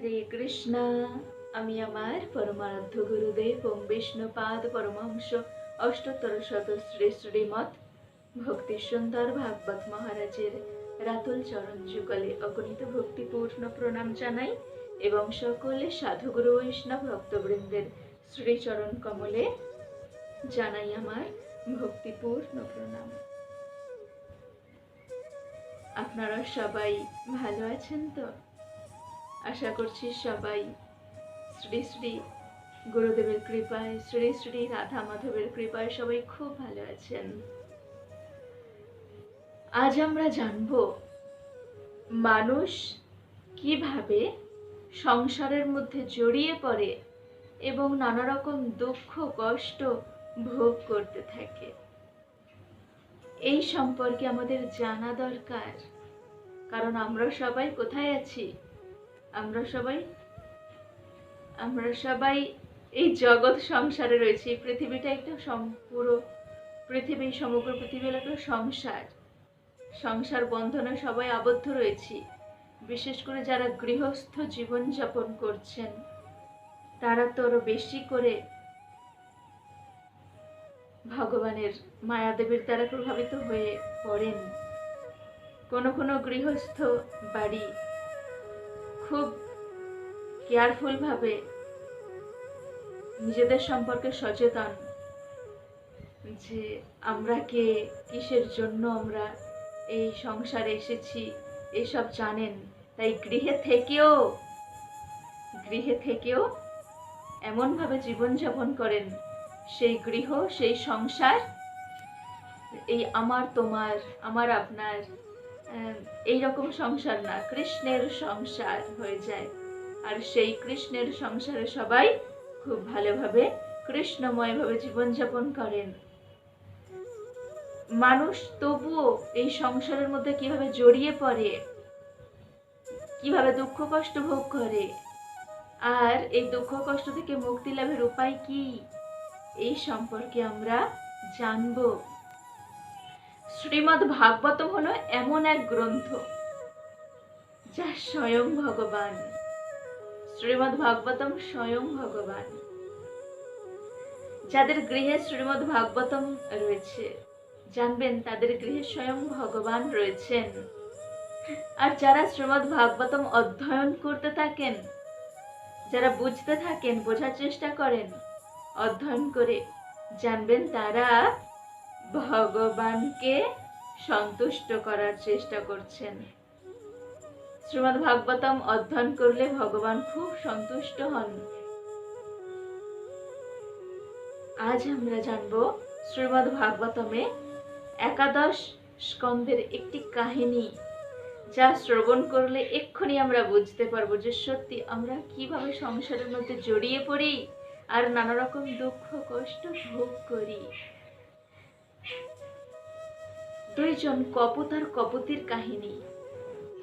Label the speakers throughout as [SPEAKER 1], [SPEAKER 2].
[SPEAKER 1] হরে কৃষ্ণ আমি আমার পরমারাধ্য গুরুদেব ওম বিষ্ণুপাদ পরমহংস অষ্টোত্তর শত শ্রী শ্রীমৎ ভক্তি সুন্দর ভাগবত মহারাজের রাতুল চরণ যুগলে অগণিত ভক্তিপূর্ণ প্রণাম জানাই এবং সকলে সাধুগুরু বৈষ্ণব ভক্তবৃন্দের শ্রীচরণ কমলে জানাই আমার ভক্তিপূর্ণ প্রণাম আপনারা সবাই ভালো আছেন তো আশা করছি সবাই শ্রী শ্রী গুরুদেবের কৃপায় শ্রী শ্রী রাধা মাধবের কৃপায় সবাই খুব ভালো আছেন আজ আমরা জানব মানুষ কিভাবে সংসারের মধ্যে জড়িয়ে পড়ে এবং নানা রকম দুঃখ কষ্ট ভোগ করতে থাকে এই সম্পর্কে আমাদের জানা দরকার কারণ আমরা সবাই কোথায় আছি আমরা সবাই আমরা সবাই এই জগৎ সংসারে রয়েছি পৃথিবীটা একটা সম্পূর্ণ পৃথিবী সমগ্র পৃথিবী হলো একটা সংসার সংসার বন্ধনে সবাই আবদ্ধ রয়েছি বিশেষ করে যারা গৃহস্থ জীবনযাপন করছেন তারা তো আরো বেশি করে ভগবানের মায়াদেবীর দ্বারা প্রভাবিত হয়ে পড়েন কোনো কোনো গৃহস্থ বাড়ি খুব কেয়ারফুলভাবে নিজেদের সম্পর্কে সচেতন যে আমরা কে কিসের জন্য আমরা এই সংসারে এসেছি এসব জানেন তাই গৃহে থেকেও গৃহে থেকেও এমনভাবে জীবনযাপন করেন সেই গৃহ সেই সংসার এই আমার তোমার আমার আপনার এই রকম সংসার না কৃষ্ণের সংসার হয়ে যায় আর সেই কৃষ্ণের সংসারে সবাই খুব ভালোভাবে কৃষ্ণময়ভাবে জীবনযাপন করেন মানুষ তবুও এই সংসারের মধ্যে কিভাবে জড়িয়ে পড়ে কিভাবে দুঃখ কষ্ট ভোগ করে আর এই দুঃখ কষ্ট থেকে মুক্তি লাভের উপায় কি এই সম্পর্কে আমরা জানবো শ্রীমদ্ ভাগবতম হল এমন এক গ্রন্থ যা স্বয়ং ভগবান শ্রীমদ ভাগবতম স্বয়ং ভগবান যাদের গৃহে শ্রীমদ্ ভাগবতম রয়েছে জানবেন তাদের গৃহে স্বয়ং ভগবান রয়েছেন আর যারা শ্রীমদ্ ভাগবতম অধ্যয়ন করতে থাকেন যারা বুঝতে থাকেন বোঝার চেষ্টা করেন অধ্যয়ন করে জানবেন তারা ভগবানকে সন্তুষ্ট করার চেষ্টা করছেন শ্রীমদ ভাগবতম অধ্যয়ন করলে ভগবান খুব সন্তুষ্ট হন আজ আমরা জানব শ্রীমদ ভাগবতমে একাদশ স্কন্ধের একটি কাহিনী যা শ্রবণ করলে এক্ষুনি আমরা বুঝতে পারবো যে সত্যি আমরা কিভাবে সংসারের মধ্যে জড়িয়ে পড়ি আর নানা রকম দুঃখ কষ্ট ভোগ করি দুইজন কপত আর কপতির কাহিনী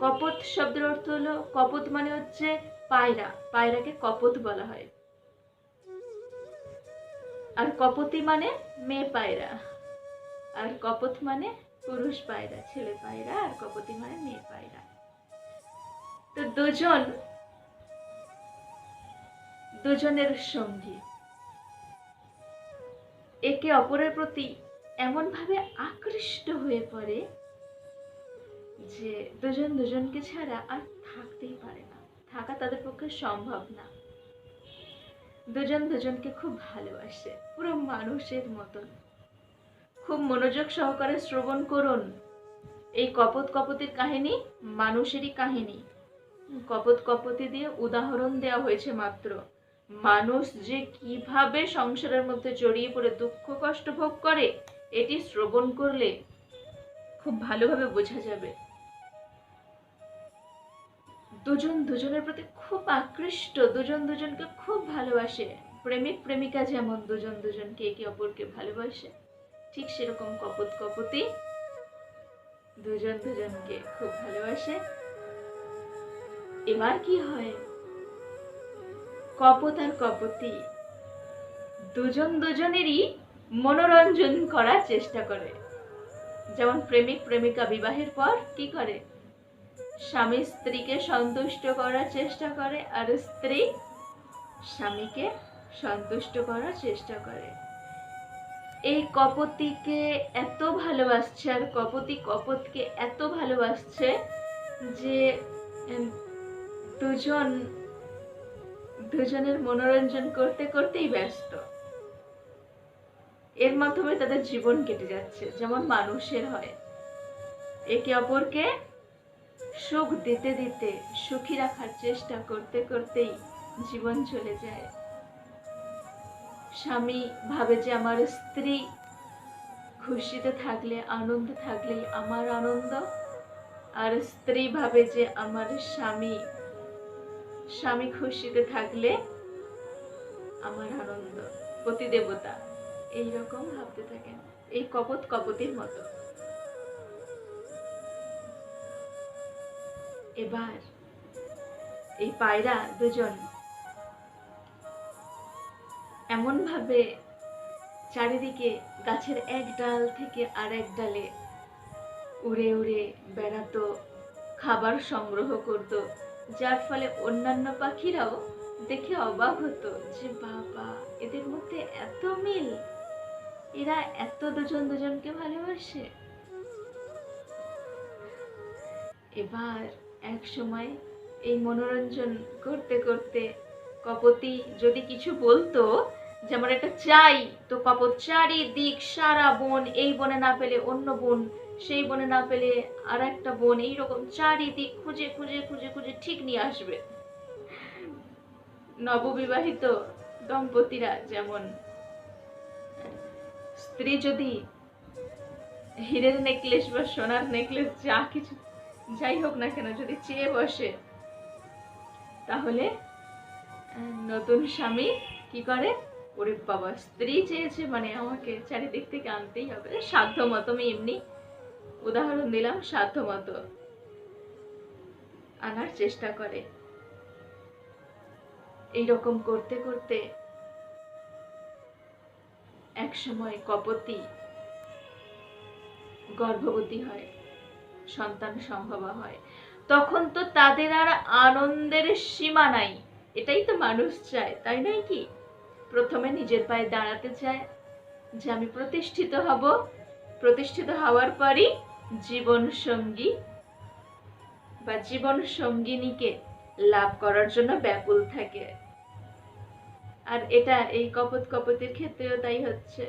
[SPEAKER 1] কপত শব্দের অর্থ হলো কপত মানে হচ্ছে পায়রা পায়রাকে কপত বলা হয় আর কপতি মানে মেয়ে পায়রা আর কপত মানে পুরুষ পায়রা ছেলে পায়রা আর কপতি মানে মেয়ে পায়রা তো দুজন দুজনের সঙ্গী একে অপরের প্রতি এমনভাবে আকৃষ্ট হয়ে পড়ে যে দুজন দুজনকে ছাড়া আর থাকতেই পারে না থাকা তাদের পক্ষে সম্ভব না দুজন দুজনকে খুব ভালোবাসে পুরো মানুষের মতন খুব মনোযোগ সহকারে শ্রবণ করুন এই কপত কপতির কাহিনী মানুষেরই কাহিনী কপত কপতি দিয়ে উদাহরণ দেওয়া হয়েছে মাত্র মানুষ যে কিভাবে সংসারের মধ্যে জড়িয়ে পড়ে দুঃখ কষ্ট ভোগ করে এটি শ্রবণ করলে খুব ভালোভাবে বোঝা যাবে দুজন দুজনের প্রতি খুব আকৃষ্ট দুজন দুজনকে খুব ভালোবাসে প্রেমিক প্রেমিকা যেমন দুজন দুজনকে একে অপরকে ভালোবাসে ঠিক সেরকম কপত কপতি দুজন দুজনকে খুব ভালোবাসে এবার কি হয় কপত আর কপতি দুজন দুজনেরই মনোরঞ্জন করার চেষ্টা করে যেমন প্রেমিক প্রেমিকা বিবাহের পর কি করে স্বামী স্ত্রীকে সন্তুষ্ট করার চেষ্টা করে আর স্ত্রী স্বামীকে সন্তুষ্ট করার চেষ্টা করে এই কপতিকে এত ভালোবাসছে আর কপতি কপতকে এত ভালোবাসছে যে দুজন দুজনের মনোরঞ্জন করতে করতেই ব্যস্ত এর মাধ্যমে তাদের জীবন কেটে যাচ্ছে যেমন মানুষের হয় একে অপরকে সুখ দিতে দিতে সুখী রাখার চেষ্টা করতে করতেই জীবন চলে যায় স্বামী ভাবে যে আমার স্ত্রী খুশিতে থাকলে আনন্দ থাকলেই আমার আনন্দ আর স্ত্রী ভাবে যে আমার স্বামী স্বামী খুশিতে থাকলে আমার আনন্দ প্রতিদেবতা এই রকম ভাবতে থাকেন এই কপত কপতের মতো এবার এই পায়রা দুজন এমনভাবে চারিদিকে গাছের এক ডাল থেকে আর এক ডালে উড়ে উড়ে বেড়াতো খাবার সংগ্রহ করত যার ফলে অন্যান্য পাখিরাও দেখে অবাক হতো যে বাবা এদের মধ্যে এত মিল এরা এত দুজন দুজনকে ভালোবাসে এবার এক সময় এই মনোরঞ্জন করতে করতে কপতি যদি কিছু বলতো যেমন একটা চাই তো কপত চারিদিক সারা বোন এই বনে না পেলে অন্য বোন সেই বনে না পেলে আর একটা বোন এইরকম চারিদিক খুঁজে খুঁজে খুঁজে খুঁজে ঠিক নিয়ে আসবে নববিবাহিত দম্পতিরা যেমন স্ত্রী যদি হীরের নেকলেস বা সোনার নেকলেস যা কিছু যাই হোক না কেন যদি চেয়ে বসে তাহলে নতুন স্বামী কি করে ওরে বাবা স্ত্রী চেয়েছে মানে আমাকে চারিদিক থেকে আনতেই হবে সাধ্য মতো আমি এমনি উদাহরণ দিলাম সাধ্য মতো আনার চেষ্টা করে এইরকম করতে করতে এক সময় কপতি গর্ভবতী হয় সন্তান সম্ভবা হয় তখন তো তাদের আর আনন্দের সীমা নাই এটাই তো মানুষ চায় তাই নয় কি প্রথমে নিজের পায়ে দাঁড়াতে চায় যে আমি প্রতিষ্ঠিত হব প্রতিষ্ঠিত হওয়ার পরই জীবন সঙ্গী বা জীবন সঙ্গিনীকে লাভ করার জন্য ব্যাকুল থাকে আর এটা এই কপত কপতের ক্ষেত্রেও তাই হচ্ছে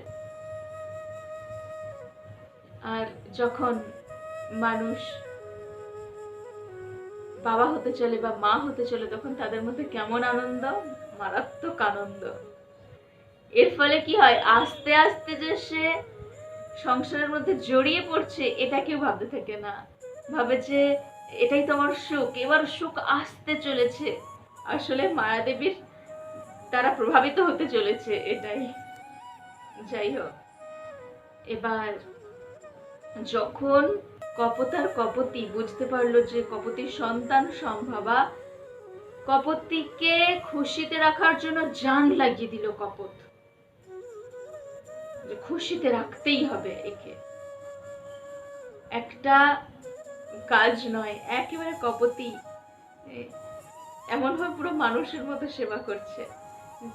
[SPEAKER 1] আর যখন মানুষ বাবা হতে চলে বা মা হতে চলে তখন তাদের মধ্যে কেমন আনন্দ মারাত্মক আনন্দ এর ফলে কি হয় আস্তে আস্তে যে সে সংসারের মধ্যে জড়িয়ে পড়ছে এটা কেউ ভাবতে থাকে না ভাবে যে এটাই তোমার সুখ এবার সুখ আসতে চলেছে আসলে মায়াদেবীর তারা প্রভাবিত হতে চলেছে এটাই যাই হোক এবার যখন কপতার কপতি বুঝতে পারলো যে কপতির সন্তান সম্ভাবা কপতিকে খুশিতে রাখার জন্য জান লাগিয়ে দিল কপত খুশিতে রাখতেই হবে একে একটা কাজ নয় একেবারে কপতি এমনভাবে পুরো মানুষের মতো সেবা করছে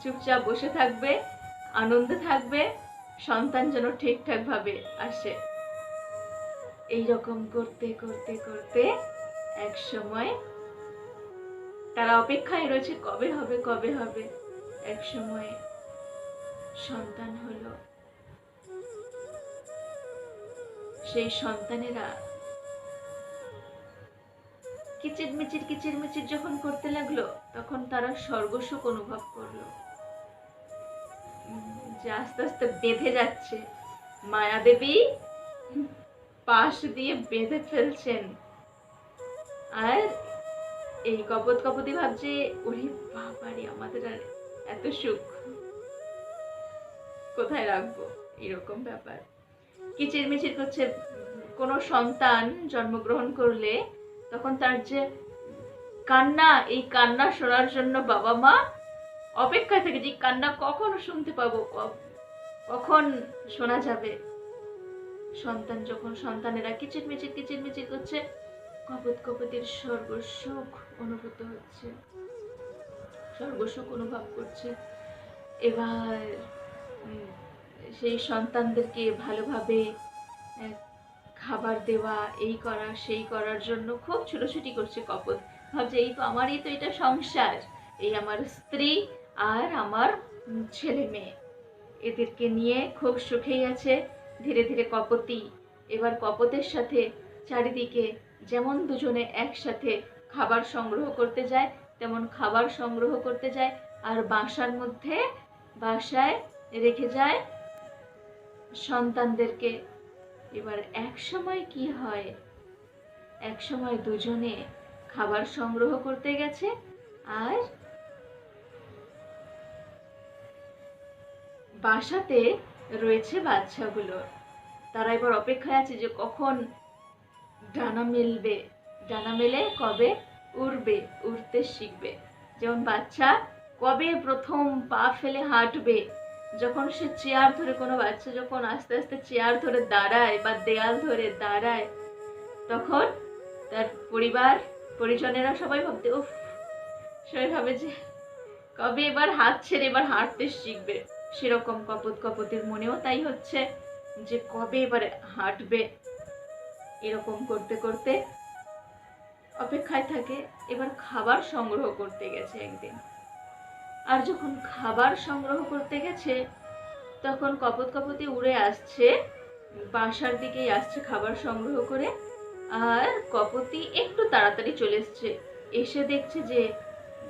[SPEAKER 1] চুপচাপ বসে থাকবে আনন্দে থাকবে সন্তান যেন ঠিকঠাকভাবে আসে এই রকম করতে করতে করতে এক সময় তারা অপেক্ষায় রয়েছে কবে হবে কবে হবে এক সময় সন্তান হলো সেই সন্তানেরা কিচির মিচির কিচির মিচির যখন করতে লাগলো তখন তারা স্বর্গসুখ অনুভব করলো যে আস্তে আস্তে বেঁধে যাচ্ছে মায়াদেবী পাশ দিয়ে বেঁধে ফেলছেন আর এই কপত কপতি ভাবছে ওরে বাবারে আমাদের আর এত সুখ কোথায় রাখবো এরকম ব্যাপার কিচিরমিচির করছে কোনো সন্তান জন্মগ্রহণ করলে তখন তার যে কান্না এই কান্না শোনার জন্য বাবা মা অপেক্ষায় থাকে যে কান্না কখন শুনতে পাবো কখন শোনা যাবে সন্তান যখন সন্তানেরা কিচির মিচির কিচির মিচির করছে কপত কপতির সর্বসুখ অনুভূত হচ্ছে সর্বসুখ অনুভব করছে এবার সেই সন্তানদেরকে ভালোভাবে খাবার দেওয়া এই করা সেই করার জন্য খুব ছুটোছুটি করছে কপত ভাবছে এই তো আমারই তো এটা সংসার এই আমার স্ত্রী আর আমার ছেলে মেয়ে এদেরকে নিয়ে খুব সুখেই আছে ধীরে ধীরে কপতি এবার কপতের সাথে চারিদিকে যেমন দুজনে একসাথে খাবার সংগ্রহ করতে যায় তেমন খাবার সংগ্রহ করতে যায় আর বাসার মধ্যে বাসায় রেখে যায় সন্তানদেরকে এবার এক সময় কি হয় এক সময় দুজনে খাবার সংগ্রহ করতে গেছে আর বাসাতে রয়েছে বাচ্চাগুলো তারা এবার অপেক্ষায় আছে যে কখন ডানা মেলবে ডানা মেলে কবে উড়বে উড়তে শিখবে যেমন বাচ্চা কবে প্রথম পা ফেলে হাঁটবে যখন সে চেয়ার ধরে কোনো বাচ্চা যখন আস্তে আস্তে চেয়ার ধরে দাঁড়ায় বা দেয়াল ধরে দাঁড়ায় তখন তার পরিবার পরিজনেরা সবাই ভাবতে ও সবাই ভাবে যে কবে এবার হাত ছেড়ে এবার হাঁটতে শিখবে সেরকম কপত কপতের মনেও তাই হচ্ছে যে কবে এবার হাঁটবে এরকম করতে করতে অপেক্ষায় থাকে এবার খাবার সংগ্রহ করতে গেছে একদিন আর যখন খাবার সংগ্রহ করতে গেছে তখন কপত কপতি উড়ে আসছে বাসার দিকেই আসছে খাবার সংগ্রহ করে আর কপতি একটু তাড়াতাড়ি চলে এসছে এসে দেখছে যে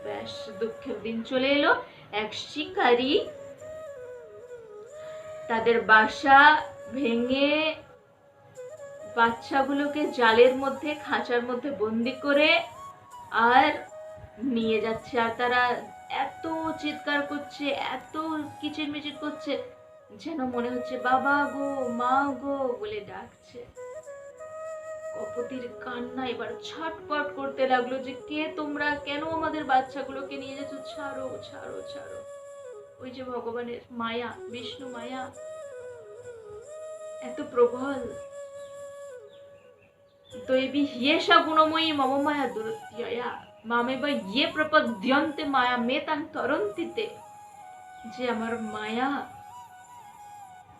[SPEAKER 1] ব্যাস দুঃখের দিন চলে এলো এক শিকারি তাদের বাসা ভেঙে বাচ্চাগুলোকে জালের মধ্যে খাঁচার মধ্যে বন্দি করে আর নিয়ে যাচ্ছে আর তারা এত চিৎকার করছে এত কিচিরমিচির করছে যেন মনে হচ্ছে বাবা গো মা গো বলে ডাকছে কপতির কান্না এবার ছটপট করতে লাগলো যে কে তোমরা কেন আমাদের বাচ্চাগুলোকে নিয়ে যাচ্ছ ছাড়ো ছাড়ো ছাড়ো ওই যে ভগবানের মায়া বিষ্ণু মায়া এত প্রবল দৈবী হিয়েশা গুণময়ী মমমায়া মায়া মামেবা ইয়ে প্রপদ্যন্তে মায়া তান তরন্তিতে যে আমার মায়া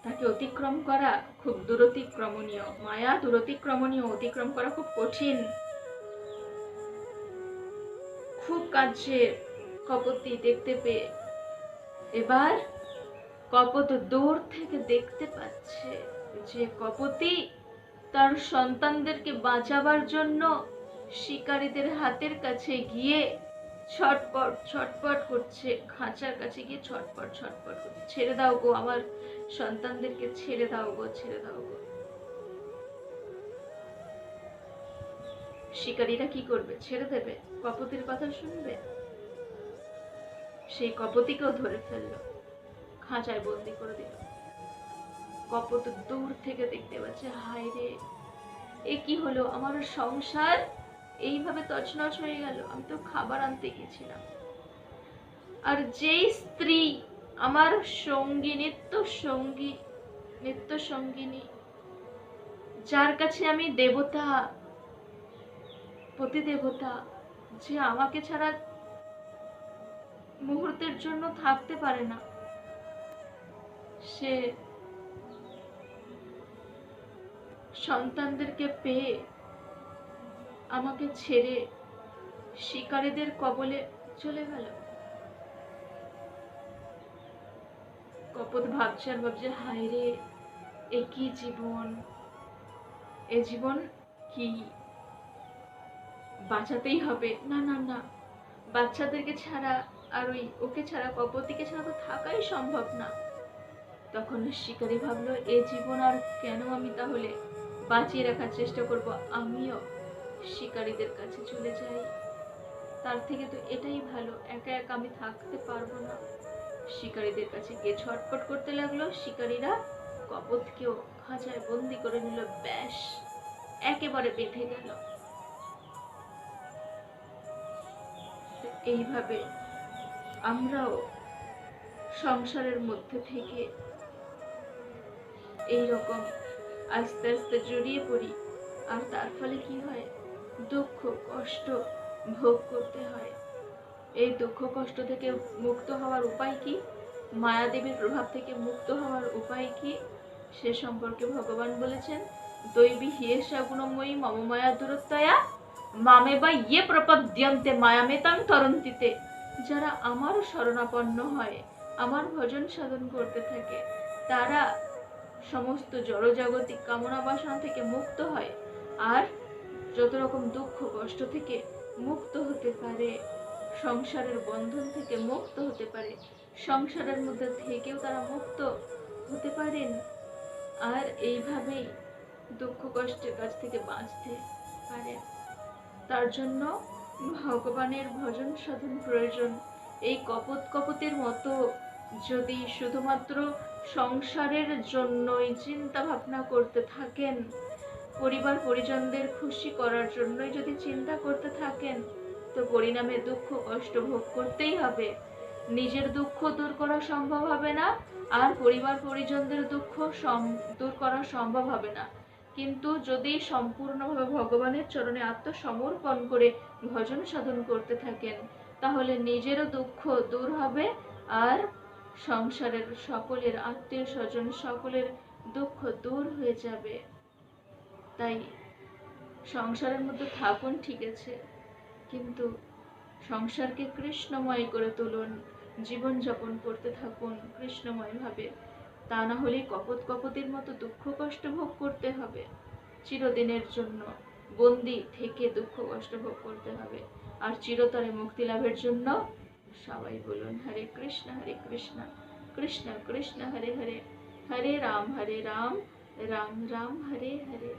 [SPEAKER 1] তাকে অতিক্রম করা খুব দূরতিক্রমণীয় মায়া দূরতিক্রমণীয় অতিক্রম করা খুব কঠিন খুব কাছে কপতি দেখতে পেয়ে এবার কপত দূর থেকে দেখতে পাচ্ছে যে কপতি তার সন্তানদেরকে বাঁচাবার জন্য শিকারীদের হাতের কাছে গিয়ে ছটপট ছটপট করছে খাঁচার কাছে গিয়ে ছটপট ছটপট করছে ছেড়ে দাও গো আমার সন্তানদেরকে ছেড়ে দাও গো ছেড়ে দাও গো শিকারীরা কি করবে ছেড়ে দেবে কপতির কথা শুনবে সেই কপতিকেও ধরে ফেললো খাঁচায় বন্দি করে দিল কপত দূর থেকে দেখতে পাচ্ছে হায় রে এ কি হলো আমার সংসার এইভাবে তছনছ হয়ে গেল আমি তো খাবার আনতে গেছিলাম আর যেই স্ত্রী আমার সঙ্গী নিত্য সঙ্গী নিত্য সঙ্গিনী যার কাছে আমি দেবতা প্রতিদেবতা দেবতা যে আমাকে ছাড়া মুহূর্তের জন্য থাকতে পারে না সে সন্তানদেরকে পেয়ে আমাকে ছেড়ে শিকারীদের কবলে চলে গেল কপত ভাবছে ভাবছে হায় রে এ কি জীবন এ জীবন কি বাঁচাতেই হবে না না না বাচ্চাদেরকে ছাড়া আর ওই ওকে ছাড়া কপতিকে ছাড়া তো থাকাই সম্ভব না তখন শিকারী ভাবলো এ জীবন আর কেন আমি তাহলে বাঁচিয়ে রাখার চেষ্টা করব আমিও শিকারীদের কাছে চলে যাই তার থেকে তো এটাই ভালো একা একা আমি থাকতে পারবো না শিকারীদের কাছে গিয়ে ছটপট করতে লাগলো শিকারীরা কেউ খাঁচায় বন্দি করে নিল ব্যাস একেবারে বেঁধে গেল এইভাবে আমরাও সংসারের মধ্যে থেকে এই রকম আস্তে আস্তে জড়িয়ে পড়ি আর তার ফলে কি হয় দুঃখ কষ্ট ভোগ করতে হয় এই দুঃখ কষ্ট থেকে মুক্ত হওয়ার উপায় কি মায়াদেবীর প্রভাব থেকে মুক্ত হওয়ার উপায় কি সে সম্পর্কে ভগবান বলেছেন দৈবী হিয়েসা গুণময়ী মায়া দূরত্বয়া মামে বা ইয়ে প্রপদ্যন্তে মায়ামেতাং তরন্তিতে যারা আমার শরণাপন্ন হয় আমার ভজন সাধন করতে থাকে তারা সমস্ত জড়জাগতিক কামনা বাসনা থেকে মুক্ত হয় আর যত রকম দুঃখ কষ্ট থেকে মুক্ত হতে পারে সংসারের বন্ধন থেকে মুক্ত হতে পারে সংসারের মধ্যে থেকেও তারা মুক্ত হতে পারেন আর এইভাবেই দুঃখ কষ্টের কাছ থেকে বাঁচতে পারেন তার জন্য ভগবানের ভজন সাধন প্রয়োজন এই কপত কপতের মতো যদি শুধুমাত্র সংসারের জন্যই চিন্তা ভাবনা করতে থাকেন পরিবার পরিজনদের খুশি করার জন্যই যদি চিন্তা করতে থাকেন তো পরিণামে দুঃখ কষ্ট ভোগ করতেই হবে নিজের দুঃখ দূর করা সম্ভব হবে না আর পরিবার পরিজনদের দুঃখ দূর করা সম্ভব হবে না কিন্তু যদি সম্পূর্ণভাবে ভগবানের চরণে আত্মসমর্পণ করে ভজন সাধন করতে থাকেন তাহলে নিজেরও দুঃখ দূর হবে আর সংসারের সকলের আত্মীয় স্বজন সকলের দুঃখ দূর হয়ে যাবে তাই সংসারের মধ্যে থাকুন ঠিক আছে কিন্তু সংসারকে কৃষ্ণময় করে তুলুন জীবনযাপন করতে থাকুন কৃষ্ণময়ভাবে তা না হলে কপত কপতের মতো দুঃখ কষ্ট ভোগ করতে হবে চিরদিনের জন্য বন্দি থেকে দুঃখ কষ্ট ভোগ করতে হবে আর চিরতরে মুক্তি লাভের জন্য সবাই বলুন হরে কৃষ্ণ হরে কৃষ্ণ কৃষ্ণ কৃষ্ণ হরে হরে হরে রাম হরে রাম রাম রাম হরে হরে